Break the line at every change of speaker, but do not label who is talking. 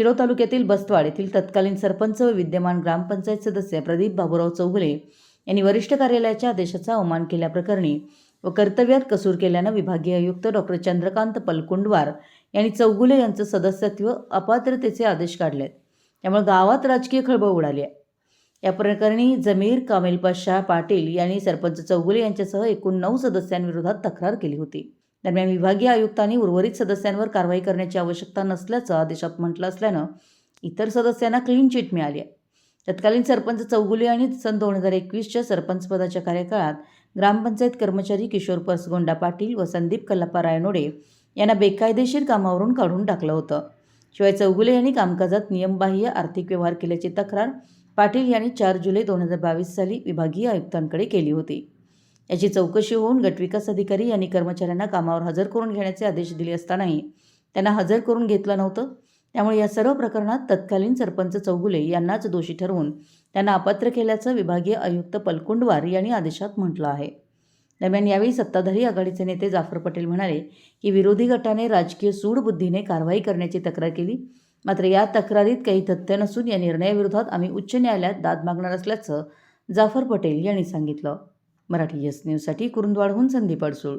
शिरो तालुक्यातील बस्तवाड येथील तत्कालीन सरपंच व विद्यमान ग्रामपंचायत सदस्य प्रदीप बाबूराव चौगुले यांनी वरिष्ठ कार्यालयाच्या आदेशाचा अवमान केल्याप्रकरणी व कर्तव्यात कसूर केल्यानं विभागीय आयुक्त डॉक्टर चंद्रकांत पलकुंडवार यांनी चौगुले यांचं सदस्यत्व अपात्रतेचे आदेश काढलेत त्यामुळे गावात राजकीय खळबळ उडाली आहे. या प्रकरणी जमीर कामिल पाटील यांनी सरपंच चौगुले यांच्यासह एकूण नऊ सदस्यांविरोधात तक्रार केली होती. दरम्यान विभागीय आयुक्तांनी उर्वरित सदस्यांवर कारवाई करण्याची आवश्यकता नसल्याचं आदेशात म्हटलं असल्यानं इतर सदस्यांना क्लीन चिट मिळाली आहे. तत्कालीन सरपंच चौगुले आणि सन दोन हजार एकवीसच्या सरपंचपदाच्या कार्यकाळात ग्रामपंचायत कर्मचारी किशोर परसगोंडा पाटील व संदीप कल्लापा रायनोडे यांना बेकायदेशीर कामावरून काढून टाकलं होतं. शिवाय चौगुले यांनी कामकाजात नियमबाह्य आर्थिक व्यवहार केल्याची तक्रार पाटील यांनी चार जुलै दोन हजार बावीस साली विभागीय आयुक्तांकडे केली होती. याची चौकशी होऊन गटविकास अधिकारी यांनी कर्मचाऱ्यांना कामावर हजर करून घेण्याचे आदेश दिले असतानाही त्यांना हजर करून घेतलं नव्हतं. त्यामुळे या सर्व प्रकरणात तत्कालीन सरपंच चौगुले यांनाच दोषी ठरवून त्यांना अपात्र केल्याचं विभागीय आयुक्त पलकुंडवार यांनी आदेशात म्हटलं आहे. दरम्यान यावेळी सत्ताधारी आघाडीचे नेते जाफर पटेल म्हणाले की विरोधी गटाने राजकीय सूडबुद्धीने कारवाई करण्याची तक्रार केली. मात्र या तक्रारीत काही तथ्य नसून या निर्णयाविरोधात आम्ही उच्च न्यायालयात दाद मागणार असल्याचं जाफर पटेल यांनी सांगितलं. मराठी यस न्यूजसाठी कुरुंदवाडहून संदीप अडसूळ